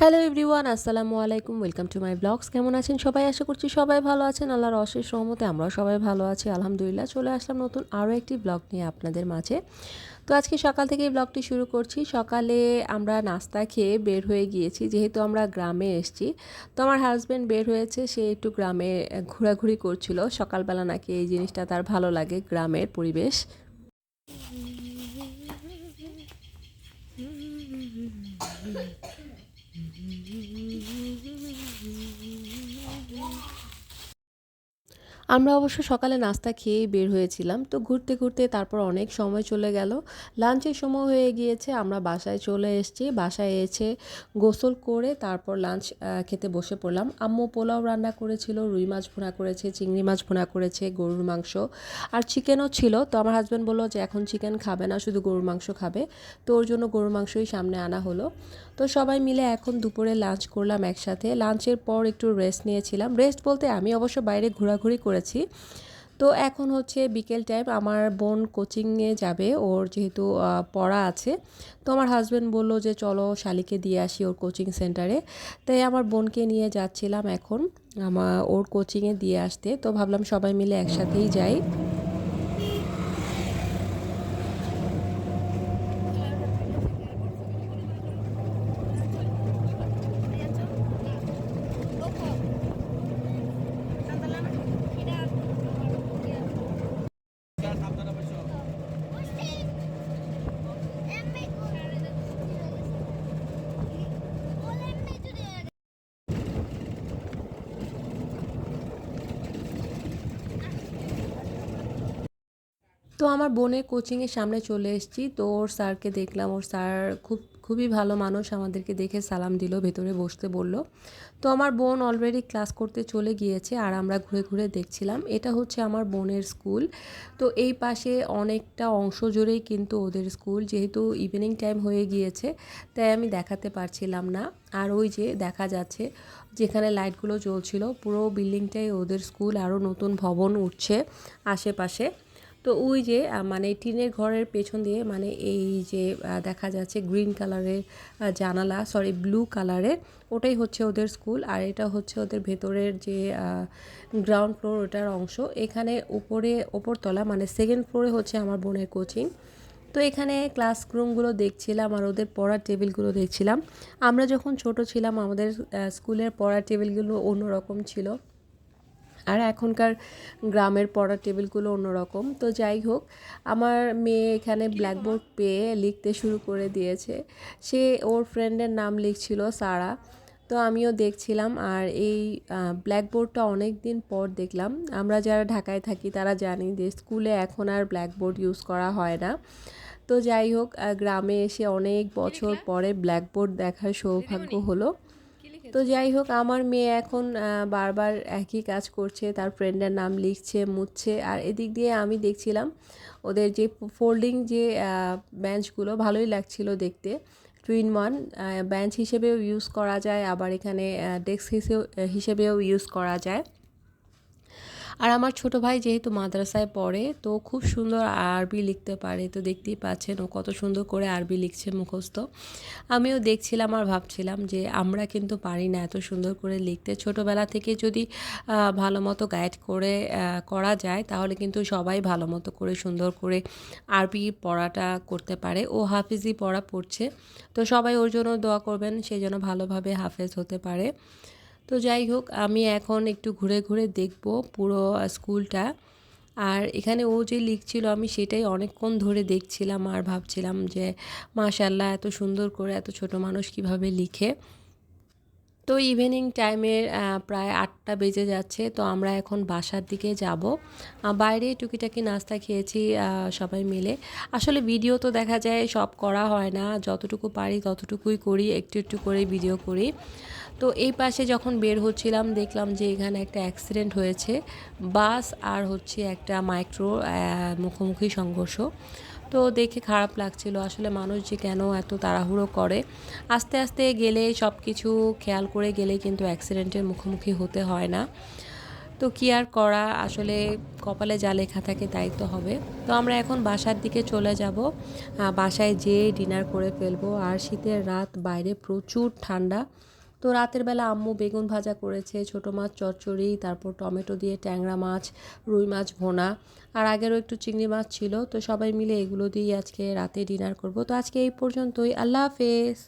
Hello everyone আসসালামু আলাইকুম welcome to my blogs কেমন আছেন সবাই? আশা করছি সবাই ভালো আছেন। আল্লাহর অশেষ সহমতে আমরাও সবাই ভালো আছি। আলহামদুলিল্লাহ, চলে আসলাম নতুন আরও একটি ব্লগ নিয়ে আপনাদের মাঝে। তো আজকে সকাল থেকে এই ব্লগটি শুরু করছি। সকালে আমরা নাস্তা খেয়ে বের হয়ে গিয়েছি, যেহেতু আমরা গ্রামে এসেছি। তো আমার হাজব্যান্ড বের হয়েছে, সে একটু গ্রামে ঘোরাঘুরি করছিল। সকালবেলা নাকি এই জিনিসটা তার ভালো লাগে, গ্রামের পরিবেশ। আমরা অবশ্য সকালে নাস্তা খেয়েই বের হয়েছিলাম। তো ঘুরতে ঘুরতে তারপর অনেক সময় চলে গেল। লাঞ্চের সময় হয়ে গিয়েছে, আমরা বাসায় চলে এসেছি। বাসায় এসে গোসল করে তারপর লাঞ্চ খেতে বসে পড়লাম। আম্মু পোলাও রান্না করেছিল, রুই মাছ ভুনা করেছে, চিংড়ি মাছ ভুনা করেছে, গরুর মাংস আর চিকেনও ছিল। তো আমার হাজব্যান্ড বলল যে, এখন চিকেন খাবে না, শুধু গরুর মাংস খাবে। তো ওর জন্য গরুর মাংসই সামনে আনা হলো। তো সবাই মিলে এখন দুপুরে লাঞ্চ করলাম একসাথে। লাঞ্চের পর একটু রেস্ট নিয়েছিলাম। রেস্ট বলতে আমি অবশ্য বাইরে ঘোরাঘুরি করেছি। তো এখন হচ্ছে বিকেল টাইম আমার বোন কোচিংয়ে যাবে, ওর যেহেতু পড়া আছে। তো আমার হাজব্যান্ড বলল যে, চলো শালিকে দিয়ে আসি ওর কোচিং সেন্টারে তাই আমার বোনকে নিয়ে যাচ্ছিলাম এখন আমার ওর কোচিংয়ে দিয়ে আসতে। তো ভাবলাম সবাই মিলে একসাথেই যাই। আপনারা তো আমার বোনের কোচিংয়ের সামনে চলে এসেছি। তো ওর স্যারকে দেখলাম, ওর স্যার খুব, খুবই ভালো মানুষ, আমাদেরকে দেখে সালাম দিল, ভেতরে বসতে বলল। তো আমার বোন অলরেডি ক্লাস করতে চলে গিয়েছে আর আমরা ঘুরে ঘুরে দেখছিলাম। এটা হচ্ছে আমার বোনের স্কুল তো এই পাশে অনেকটা অংশ জুড়েই কিন্তু ওদের স্কুল যেহেতু ইভিনিং টাইম হয়ে গিয়েছে, তাই আমি দেখাতে পারছিলাম না। আর ওই যে দেখা যাচ্ছে, যেখানে লাইটগুলো জ্বলছিল, পুরো বিল্ডিংটাই ওদের স্কুল আরও নতুন ভবন উঠছে আশেপাশে। তো ওই যে মানে টিনের ঘরের পেছন দিয়ে মানে এই যে দেখা যাচ্ছে গ্রিন কালারের জানালা সরি ব্লু কালারের, ওটাই হচ্ছে ওদের স্কুল। আর এটা হচ্ছে ওদের ভেতরের যে গ্রাউন্ড ফ্লোর ওটার অংশ। এখানে উপরে, ওপরতলা মানে সেকেন্ড ফ্লোরে হচ্ছে আমার বোনের কোচিং তো এখানে ক্লাসরুমগুলো দেখছিলাম আর ওদের পড়ার টেবিলগুলো দেখছিলাম। আমরা যখন ছোট ছিলাম, আমাদের স্কুলের পড়ার টেবিলগুলো অন্যরকম ছিল। আর এখনকার গ্রামের পড়ার টেবিলগুলো অন্যরকম। তো যাই হোক, আমার মেয়ে এখানে ব্ল্যাকবোর্ড পেয়ে লিখতে শুরু করে দিয়েছে। সে ওর ফ্রেন্ডের নাম লিখছিল সারা। তো আমিও দেখছিলাম আর এই ব্ল্যাকবোর্ডটা অনেক দিন পর দেখলাম। আমরা যারা ঢাকায় থাকি তারা জানি যে স্কুলে এখন আর ব্ল্যাকবোর্ড ইউজ করা হয় না। তো যাই হোক গ্রামে এসে অনেক বছর পরে ব্ল্যাকবোর্ড দেখার সৌভাগ্য হলো। তো যাই হোক, আমার মেয়ে এখন বারবার একই কাজ করছে, তার ফ্রেন্ডের নাম লিখছে, মুছছে, আর এদিক দিয়ে আমি দেখছিলাম ওদের যে ফোল্ডিং যে বেঞ্চগুলো ভালোই লাগছিল দেখতে। টুইন ওয়ান বেঞ্চ হিসেবেও ইউজ করা যায়, আবার এখানে ডেস্ক হিসেবেও ইউজ করা যায়। আর আমার ছোট ভাই যেহেতু মাদ্রাসায় পড়ে, তো খুব সুন্দর আরবি লিখতে পারে। তো দেখতেই পাচ্ছেন ও কত সুন্দর করে আরবি লিখছে মুখস্থ। আমিও দেখছিলাম আর ভাবছিলাম যে আমরা কিন্তু পারি না এত সুন্দর করে লিখতে। ছোটোবেলা থেকে যদি ভালো মতো গাইড করে করা যায়, তাহলে কিন্তু সবাই ভালো মতো করে সুন্দর করে আরবি পড়াটা করতে পারে। ও হাফিজি পড়া পড়ছে। তো সবাই ওর জন্য দোয়া করবেন, সে যেন ভালোভাবে হাফেজ হতে পারে। তো যাই হোক, আমি এখন একটু ঘুরে ঘুরে দেখব পুরো স্কুলটা। আর এখানে ও যে লিখছিল, আমি সেটাই অনেকক্ষণ ধরে দেখছিলাম আর ভাবছিলাম যে মাশাল্লাহ এত সুন্দর করে এত ছোট মানুষ কীভাবে লিখে। তো ইভিনিং টাইমের প্রায় আটটা বেজে যাচ্ছে, তো আমরা এখন বাসার দিকে যাব। বাইরে টুকিটাকি নাস্তা খেয়েছি সবাই মিলে। আসলে ভিডিও তো দেখা যায়, সব করা হয় না। যতটুকু পারি ততটুকুই করি, একটু একটু করে ভিডিও করি। তো এই পাশে যখন বের হচ্ছিলাম, দেখলাম যে এখানে একটা অ্যাক্সিডেন্ট হয়েছে। বাস আর হচ্ছে একটা মাইক্রো মুখোমুখি সংঘর্ষ। তো দেখে খারাপ লাগছিল, আসলে মানুষ যে কেন এত তাড়াহুড়ো করে? আস্তে আস্তে গেলে সব কিছু খেয়াল করে গেলে কিন্তু অ্যাক্সিডেন্টের মুখোমুখি হতে হয় না। তো কি আর করা? আসলে কপালে যা লেখা থাকে তাই তো হবে। তো আমরা এখন বাসার দিকে চলে যাব। বাসায় যেয়ে ডিনার করে ফেলব। আর শীতের রাত বাইরে প্রচুর ঠান্ডা। তো রাতের বেলা আম্মু বেগুন ভাজা করেছে, ছোটো মাছ, চচ্চড়ি, তারপর টমেটো দিয়ে ট্যাংরা মাছ, রুই মাছ ভোনা, আর আগেরও একটু চিংড়ি মাছ ছিল। তো সবাই মিলে এগুলো দিয়েই আজকে রাতে ডিনার করব। তো আজকে এই পর্যন্তই। আল্লাহ হাফেজ।